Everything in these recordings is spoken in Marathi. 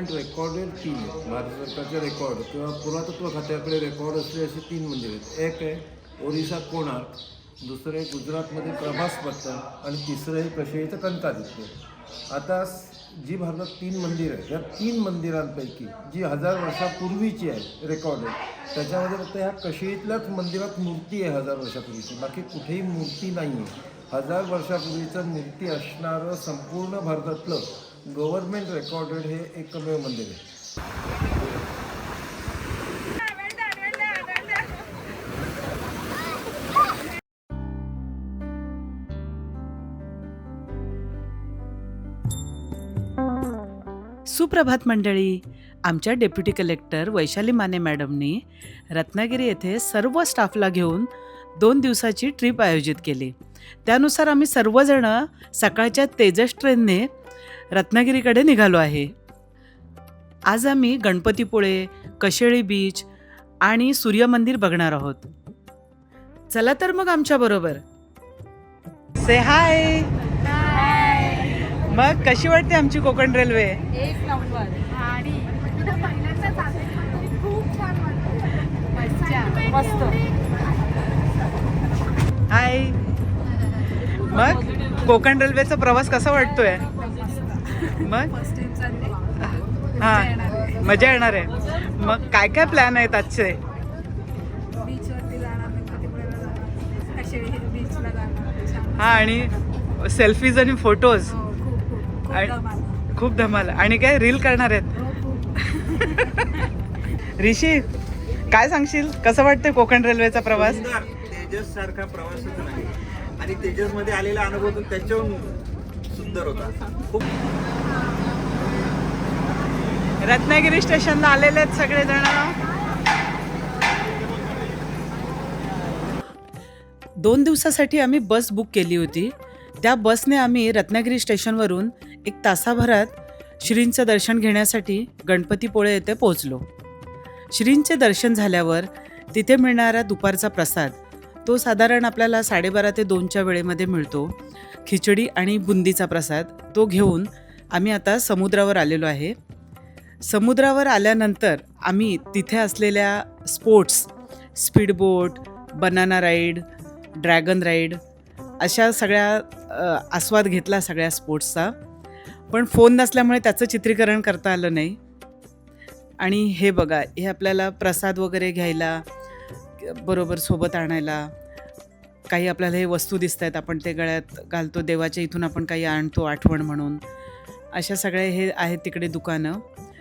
गव्हर्नमेंट रेकॉर्डेड तीन आहेत. भारत सरकारचे रेकॉर्ड किंवा पुरातत्व खात्याकडे रेकॉर्ड असले असे तीन मंदिर आहेत. एक आहे ओरिसा कोणार्क दुसरं आहे गुजरातमध्ये प्रभास पत्तन आणि तिसरं हे कशेळीचं कंकादित्य आता जी भारतात तीन मंदिरं आहेत या तीन मंदिरांपैकी जी हजार वर्षापूर्वीची आहे रेकॉर्डेड त्याच्यामध्ये फक्त ह्या कशेळीतल्याच मंदिरात मूर्ती आहे हजार वर्षापूर्वीची. बाकी कुठेही मूर्ती नाही आहे हजार वर्षापूर्वीचं मूर्ती असणारं संपूर्ण भारतातलं गव्हर्नमेंट रेकॉर्डेड हे एकमेव मंदिर आहे. सुप्रभात मंडळी आमच्या डेप्युटी कलेक्टर वैशाली माने मॅडमनी रत्नागिरी येथे सर्व स्टाफला घेऊन दोन दिवसाची ट्रिप आयोजित केली. त्यानुसार आम्ही सर्वजण सकाळच्या तेजस ट्रेनने रत्नागिरीकडे निघालो आहे. आज आम्ही गणपतीपुळे कशेळी बीच आणि सूर्यमंदिर बघणार आहोत. चला तर मग आमच्याबरोबर से हाय मग कशी वाटते आमची कोकण रेल्वे? हाय मग कोकण रेल्वेचा प्रवास कसा वाटतोय? मग? हा. मजा येणार आहे. मग काय काय प्लॅन आहेत आजचे? हा आणि सेल्फीज आणि फोटोज हो खूप धमाल. खूप धमाल. आणि काय रील करणार आहेत? हो ऋषी काय सांगशील? कसं वाटतंय कोकण रेल्वेचा प्रवास? सुंदर. तेजस सारखा प्रवासच नाही. आणि तेजसमध्ये आलेला अनुभव तो त्याच्याहून सुंदर होता. खूप रत्नागिरी स्टेशनला आलेले आहेत सगळेजण. दोन दिवसासाठी आम्ही बस बुक केली होती. त्या बसने आम्ही रत्नागिरी स्टेशनवरून एक तासाभरात श्रींचं दर्शन घेण्यासाठी गणपतीपुळे येथे पोहोचलो. श्रींचे दर्शन झाल्यावर तिथे मिळणारा दुपारचा प्रसाद तो साधारण आपल्याला साडेबारा ते दोनच्या वेळेमध्ये मिळतो. खिचडी आणि बुंदीचा प्रसाद तो घेऊन आम्ही आता समुद्रावर आलेलो आहे. समुद्रावर आल्यानंतर आम्ही तिथे असलेल्या sports speedboat banana ride dragon ride अशा सगळ्या आस्वाद घेतला सगळ्या स्पोर्ट्सचा. पण फोन नसल्यामुळे त्याचं चित्रीकरण करता आलं नाही. आणि हे बघा हे आपल्याला प्रसाद वगैरे घ्यायला बरोबर सोबत आणायला काही आपल्याला हे वस्तू दिसत आहेत आपण ते गळ्यात घालतो देवाच्या इथून आपण काही आणतो आठवण म्हणून. अशा सगळे हे आहेत तिकडे दुकानं.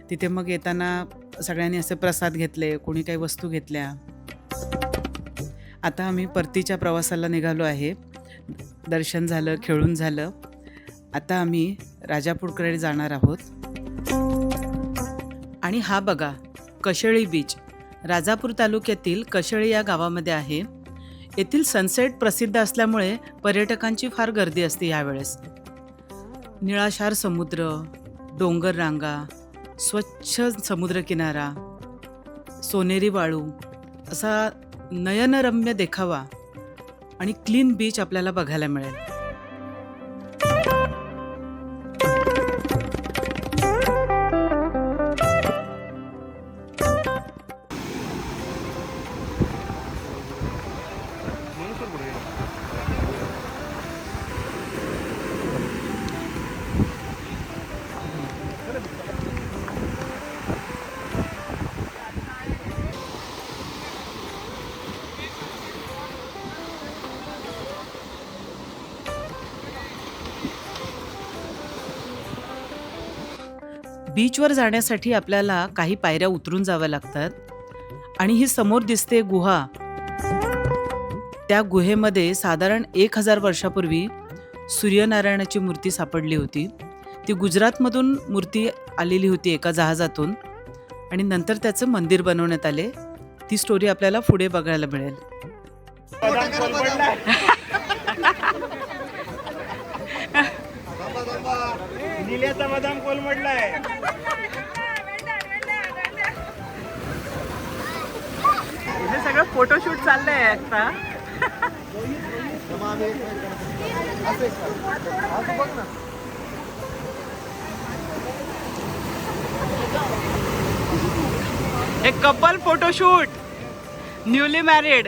तिथे मग येताना सगळ्यांनी असे प्रसाद घेतले कोणी काही वस्तू घेतल्या. आता आम्ही परतीच्या प्रवासाला निघालो आहे. दर्शन झालं खेळून झालं. आता आम्ही राजापूरकडे जाणार आहोत. आणि हा बघा कशेळी बीच. राजापूर तालुक्यातील कशेळी या गावामध्ये आहे. येथील सनसेट प्रसिद्ध असल्यामुळे पर्यटकांची फार गर्दी असते यावेळेस. निळाशार समुद्र डोंगर रांगा स्वच्छ समुद्रकिनारा सोनेरी वाळू असा नयनरम्य देखावा आणि क्लीन बीच आपल्याला बघायला मिळेल. बीचवर जाण्यासाठी आपल्याला काही पायऱ्या उतरून जाव्या लागतात. आणि ही समोर दिसते गुहा. त्या गुहेमध्ये साधारण एक हजार वर्षापूर्वी सूर्यनारायणाची मूर्ती सापडली होती. ती गुजरातमधून मूर्ती आलेली होती एका जहाजातून. आणि नंतर त्याचं मंदिर बनवण्यात आले. ती स्टोरी आपल्याला पुढे बघायला मिळेल. जिल्ह्याचा बदाम कोलमडलाय इथे सगळं फोटोशूट चाललंय आता. एक कपल फोटोशूट न्यूली मॅरिड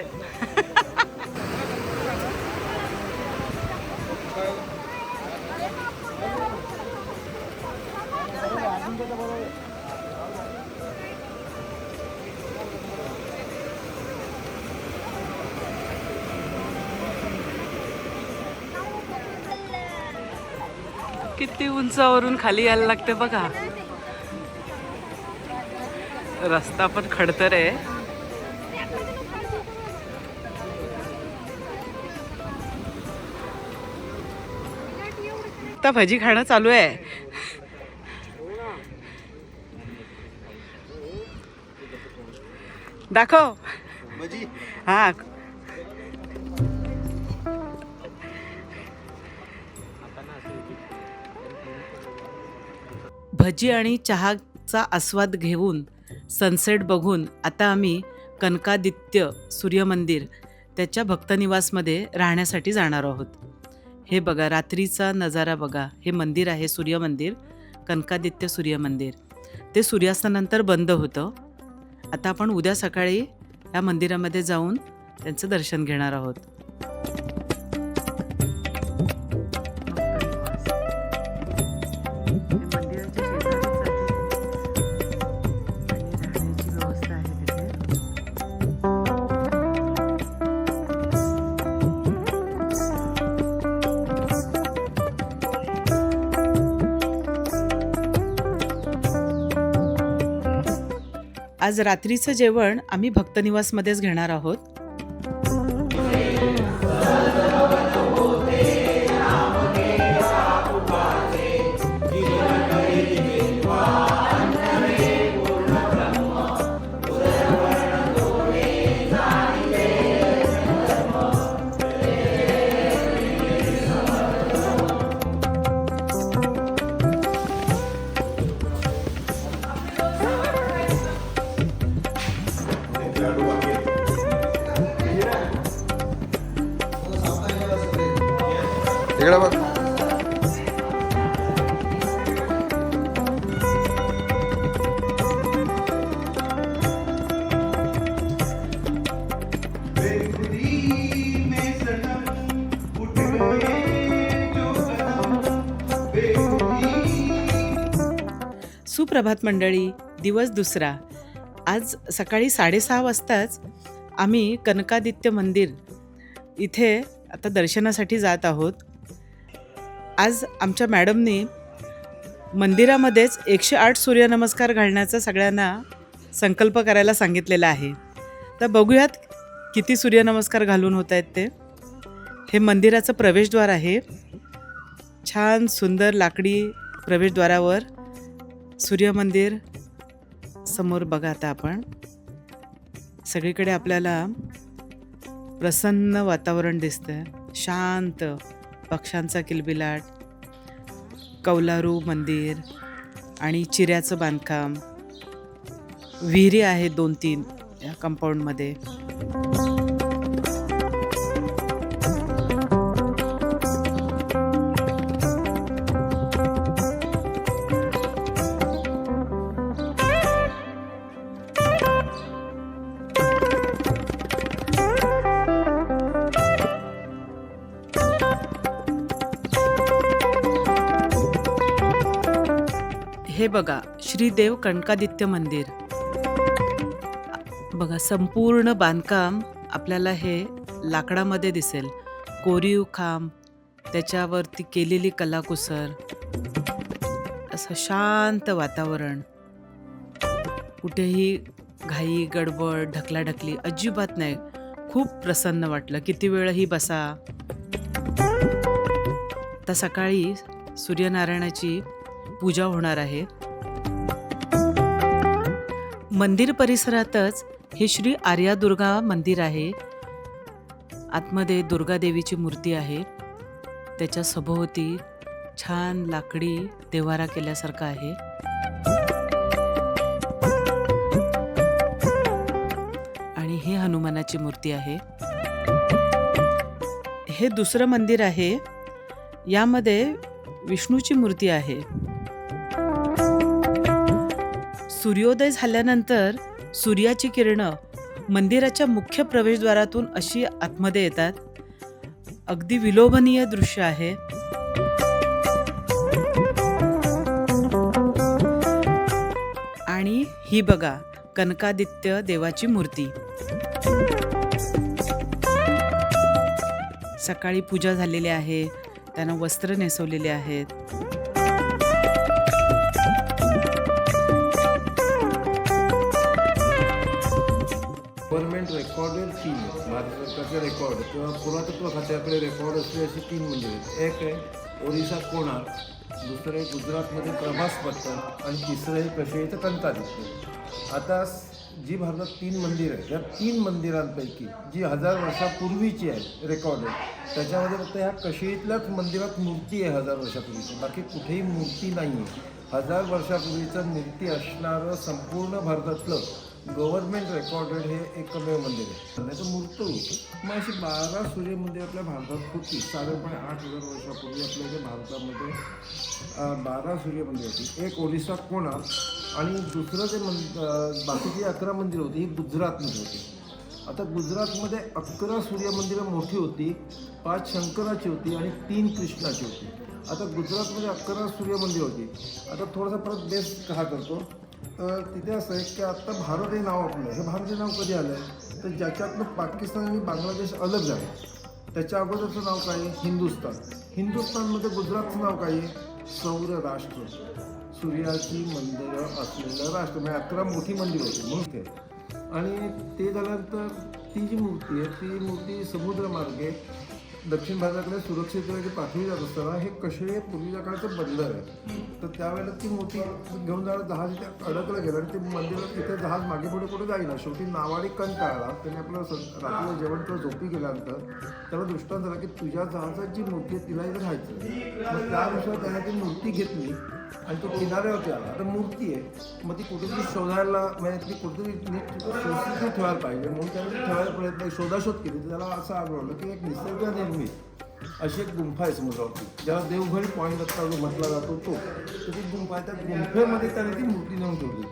किती उंचावरून खाली यायला लागते बघा. रस्ता पण खडतर आहे. आता भजी खाणं चालू आहे. दाखव. भजी? हा भजी आणि चहाचा आस्वाद घेऊन सनसेट बघून आता आम्ही कनकादित्य सूर्यमंदिर त्याच्या भक्तनिवासमध्ये राहण्यासाठी जाणार आहोत. हे बघा रात्रीचा नजारा बघा. हे मंदिर आहे सूर्यमंदिर कनकादित्य सूर्यमंदिर. ते सूर्यास्तानंतर बंद होतं. आता आपण उद्या सकाळी या मंदिरामध्ये जाऊन त्यांचं दर्शन घेणार आहोत. आज रात्रीचं जेवण आम्ही भक्तनिवासमध्येच घेणार आहोत. इकडे बघ. सुप्रभात मंडळी दिवस दुसरा. आज सकाळी साडेसहा वाजताच आम्ही कनकादित्य मंदिर इथे आता दर्शनासाठी जात आहोत. आज आमच्या मॅडमनी मंदिरामध्येच एकशे आठ सूर्यनमस्कार घालण्याचा सगळ्यांना संकल्प करायला सांगितलेला आहे. तर बघूयात किती सूर्यनमस्कार घालून होत आहेत ते. हे मंदिराचं प्रवेशद्वार आहे. छान सुंदर लाकडी प्रवेशद्वारावर सूर्यमंदिर समोर बघा आता आपण. सगळीकडे आपल्याला प्रसन्न वातावरण दिसतं शांत. पक्ष्यांचा किलबिलाट कौलारू मंदिर आणि चिऱ्याचं बांधकाम. विहिरी आहेत दोन तीन या कंपाऊंडमध्ये श्रीदेव कणकादित्य मंदिर. बघा संपूर्ण बांधकाम आपल्याला हे लाकडामध्ये दिसेल. कोरीव खांब त्याच्यावरती केलेली कलाकुसर असं शांत वातावरण. कुठेही घाई गडबड ढकलाढकली अजिबात नाही. खूप प्रसन्न वाटलं. किती वेळही बसा. आता सकाळी सूर्यनारायणाची पूजा होणार आहे. मंदिर परिसरातच हे श्री आर्यादुर्गा मंदिर आहे. आतमध्ये दुर्गा देवीची मूर्ती आहे. त्याच्या सभोवती छान लाकडी देवारा केल्यासारखा आहे. आणि हे हनुमानाची मूर्ती आहे. हे दुसरं मंदिर आहे. यामध्ये विष्णूची मूर्ती आहे. सूर्योदय झाल्यानंतर सूर्याची किरणं मंदिराच्या मुख्य प्रवेशद्वारातून अशी आतमध्ये येतात. अगदी विलोभनीय दृश्य आहे. आणि ही बघा कनकादित्य देवाची मूर्ती. सकाळी पूजा झालेली आहे त्यांना वस्त्र नेसवलेले आहेत. रेकॉर्डेड तीन. भारत सरकारचे रेकॉर्ड किंवा पुरातत्व खात्याकडे रेकॉर्ड असले अशी तीन मंदिर आहेत. एक आहे ओरिसा कोणार दुसरं आहे गुजरातमध्ये प्रभास पत्तन आणि तिसरं आहे कशेचं कंकादित्य आता जी भारतात तीन मंदिरं आहेत या तीन मंदिरांपैकी जी हजार वर्षापूर्वीची आहे रेकॉर्ड आहे त्याच्यामध्ये फक्त ह्या कशेळीतल्याच मंदिरात मूर्ती आहे हजार वर्षापूर्वीची. बाकी कुठेही मूर्ती नाही आहे हजार वर्षापूर्वीचं मूर्ती असणारं संपूर्ण भारतातलं गव्हर्नमेंट रेकॉर्डेड हे एकमेव मंदिर आहे. नाही तर मूर्त होतं. मग अशी बारा सूर्यमंदिर आपल्या भारतात होती. साधारणपणे आठ हजार वर्षापूर्वी आपल्या इथे भारतामध्ये बारा सूर्यमंदिर होती. एक ओरिसा कोणार्क आणि दुसरं जे मं बाकीची अकरा मंदिरं होती ही गुजरातमध्ये होती. आता गुजरातमध्ये अकरा सूर्यमंदिरं मोठी होती पाच शंकराची होती आणि तीन कृष्णाची होती. आता गुजरातमध्ये अकरा सूर्यमंदिर होती. आता थोडासा परत बेस्ट हा करतो? तर तिथे असं आहे की आत्ता भारत हे नाव आपलं हे भारत हे नाव कधी आलं? आहे तर ज्याच्यातनं पाकिस्तान आणि बांगलादेश अलग झालं. त्याच्या अगोदरचं नाव काय? आहे हिंदुस्तान. हिंदुस्तानमध्ये गुजरातचं नाव काय? आहे सौर राष्ट्र. सूर्याची मंदिरं असलेलं राष्ट्र. म्हणजे अकरा मोठी मंदिरं होती म्हणून ते. आणि ते झाल्यानंतर ती जी मूर्ती आहे ती मूर्ती समुद्रमार्गे दक्षिण भारताकडे सुरक्षित पाठवली जात असताना हे कशे पूर्वीच्या काळचं बंदर आहे? तर त्यावेळेला ती मूर्ती घेऊन जाणं जहाज इथे अडकलं गेलं आणि ते मंदिरात तिथे जहाज मागे पुढे कुठे जाईना. शेवटी नावाडी कंटाळला त्याने आपलं रात्रीला जेवण किंवा झोपी गेल्यानंतर त्याला दृष्टांत झाला की तुझ्या जहाजात जी मूर्ती आहे तिला इथे राहायचं मग त्यानुसार त्याने ती मूर्ती घेतली आणि तो किनाऱ्यावरती आला. आता मूर्ती आहे. मग ती कुठेतरी शोधायला म्हणजे ती कुठेतरी नीट ठेवायला पाहिजे. म्हणून त्याने ठेवायला प्रयत्न शोधाशोध केली. त्याला असं आढळलं की एक निसर्ग निर्मित अशी एक गुंफा आहे समुद्रावरती. ज्याला देवघरी पॉईंट असता जो म्हटला जातो तो. तर ती गुंफा आहे. त्या गुंफेमध्ये त्याने ती मूर्ती नेऊन ठेवली.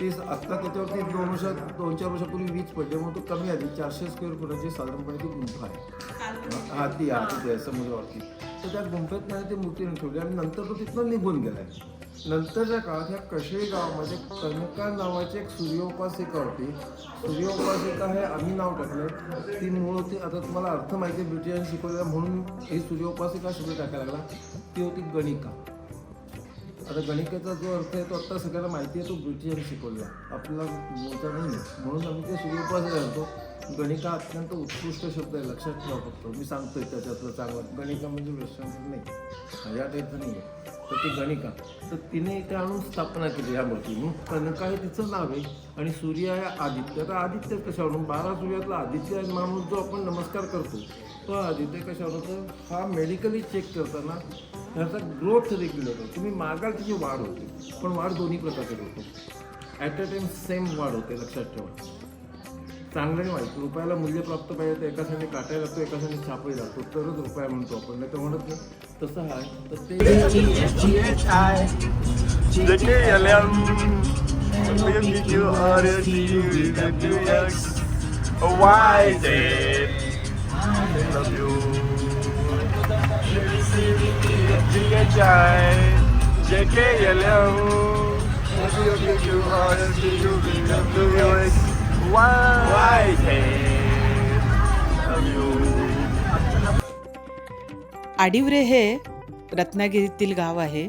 ते आत्ता त्याच्यावरती दोन वर्ष दोन चार वर्षापूर्वी वीज पडली. म्हणून तो कमी आली चारशे स्क्वेअर फुटाची साधारणपणे ती गुंफा आहे. हा ती आहे समुद्रावरती. तर त्या गुंफेत त्याने ती मूर्ती नेऊन ठेवली आणि नंतर तो तिथनं निघून गेलाय. नंतरच्या काळात ह्या कशे गावामध्ये कनका नावाची एक सूर्योपासिका होती सूर्योपासिका हे आम्ही नाव टाकलं ती मूळ होती आता तुम्हाला अर्थ माहिती आहे ब्रिटिशांनी शिकवलेला म्हणून ही सूर्योपासिका शब्द टाकायला लागला. ती होती गणिका. आता गणिकेचा जो अर्थ आहे तो आत्ता सगळ्याला माहिती आहे तो ब्रिटिशांनी शिकवला आपला मूळचा नाही म्हणून आम्ही ते सूर्योपासिका करतो गणिका अत्यंत उत्कृष्ट शब्द आहे लक्षात ठेवा फक्त. मी सांगतोय त्याच्यातलं चांगलं. गणिका म्हणजे वेस्टर्न नाही. माझ्या टाईपचं नाही आहे तर ती गणिका. तर तिने इथे आणून स्थापना केली या मूर्ती मग कनका हे तिचं नाव आहे? आणि सूर्य आहे आदित्य. तर आदित्य कशावरून? बारा सूर्यातला आदित्य माणूस म्हणून जो आपण नमस्कार करतो तो आदित्य कशावर तर हा मेडिकली चेक करताना ह्याचा ग्रोथ रेग्युलर होतो. तुम्ही मागाल त्याची वाढ होते. पण वाढ दोन्ही प्रकारचे होतो. ॲट अ टाइम सेम वाढ होते. लक्षात ठेवा. चांगलं नाही वाईट. रुपयाला मूल्य प्राप्त पाहिजे तर एका साठी काटायला लागतो एका साठी छापायला लागतो. तरच रुपया म्हणतो आपण. नाही तर म्हणत नाही. तसं आहे तर ते आडिवरे हे रत्नागिरीतील गाव आहे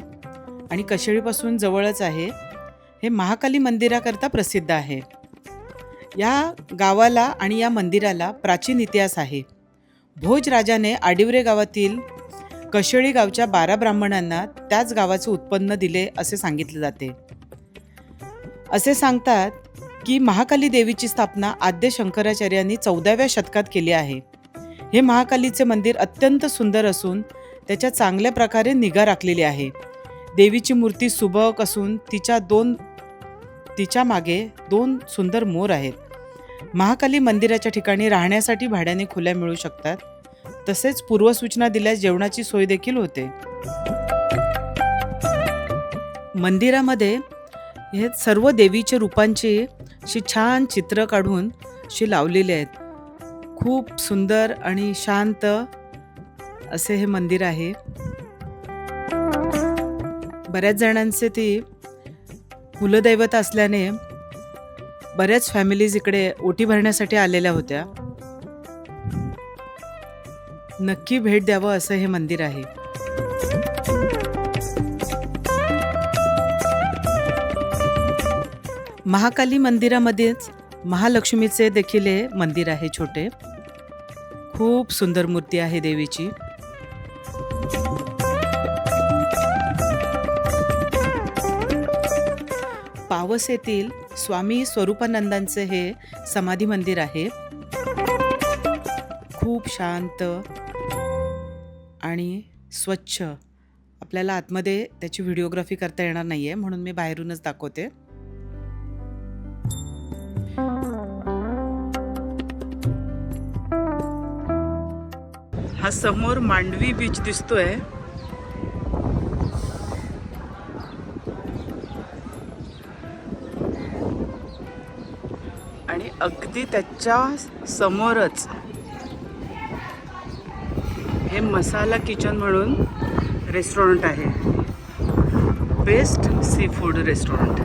आणि कशेळीपासून जवळच आहे. हे महाकाली मंदिराकरता प्रसिद्ध आहे. या गावाला आणि या मंदिराला प्राचीन इतिहास आहे. भोज राजाने आडिवरे गावातील कशेळी गावच्या बारा ब्राह्मणांना त्याच गावाचे उत्पन्न दिले असे सांगितले जाते. असे सांगतात की महाकाली देवीची स्थापना आद्य शंकराचार्यांनी चौदाव्या शतकात केली आहे. हे महाकालीचे मंदिर अत्यंत सुंदर असून त्याच्या चांगल्या प्रकारे निगा राखलेली आहे. देवीची मूर्ती सुबक असून तिच्या दोन तिच्यामागे दोन सुंदर मोर आहेत. महाकाली मंदिराच्या ठिकाणी राहण्यासाठी भाड्याने खुल्या मिळू शकतात. तसेच पूर्वसूचना दिल्यास जेवणाची सोय देखील होते. मंदिरामध्ये हे सर्व देवीचे रूपांची अशी छान चित्र काढून अशी लावलेली आहेत. खूप सुंदर आणि शांत असे हे मंदिर आहे. बऱ्याच जणांचे ती कुलदैवत असल्याने बऱ्याच फॅमिलीज इकडे ओटी भरण्यासाठी आलेल्या होत्या. नक्की भेट द्यावं असं हे मंदिर आहे. महाकाली मंदिरामध्येच महालक्ष्मीचे देखील हे मंदिर आहे छोटे. खूप सुंदर मूर्ती आहे देवीची. पावस येथील स्वामी स्वरूपानंदांचे हे समाधी मंदिर आहे. खूप शांत आणि स्वच्छ. आपल्याला आतमध्ये त्याची व्हिडिओग्राफी करता येणार नाही आहे म्हणून मी बाहेरूनच दाखवते. हा समोर मांडवी बीच दिसतोय. आणि अगदी त्याच्या समोरच हे मसाला किचन म्हणून रेस्टॉरंट आहे. Best seafood restaurant.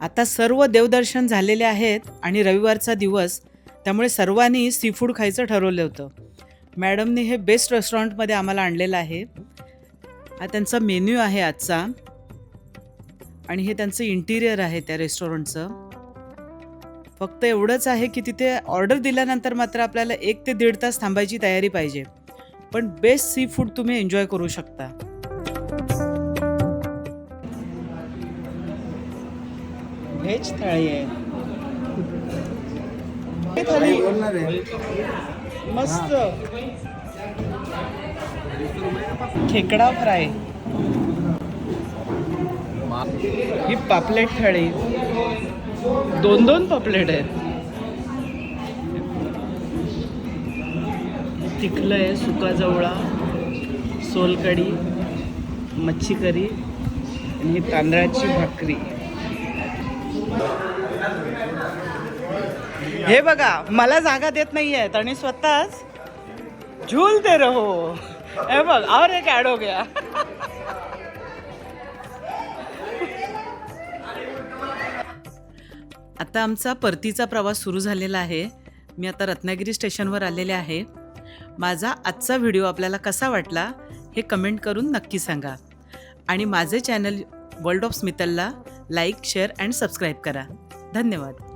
आता सर्व देवदर्शन झालेले आहेत आणि रविवारचा दिवस त्यामुळे सर्वांनी सी फूड खायचं ठरवलं होतं. मॅडमनी हे बेस्ट रेस्टॉरंटमध्ये आम्हाला आणलेलं आहे. हा त्यांचा मेन्यू आहे आजचा. आणि हे त्यांचं इंटिरियर आहे त्या रेस्टॉरंटचं. फक्त एवढंच आहे की तिथे ऑर्डर दिल्यानंतर मात्र आपल्याला एक ते दीड तास थांबायची तयारी पाहिजे. पण बेस्ट सी फूड तुम्ही एन्जॉय करू शकता. व्हेज थाळी आहे. मस्त. खेकडा फ्राय. ही पापलेट थाळी. दोन दोन पापलेट आहेत. तिखलं आहे सुका जवळा सोलकढी मच्छी करी आणि तांदळाची भाकरी. हे बघा मला जागा देत नाही आहेत आणि स्वतःच झूलते रहो. हे बघ और एक ॲड हो गया. आता आमचा परतीचा प्रवास सुरू झालेला आहे. मी आता रत्नागिरी स्टेशनवर आलेले आहे. माझा आजचा व्हिडिओ आपल्याला कसा वाटला हे कमेंट करून नक्की सांगा. आणि माझे चॅनल वर्ल्ड ऑफ स्मितलला लाईक शेअर अँड सबस्क्राईब करा. धन्यवाद.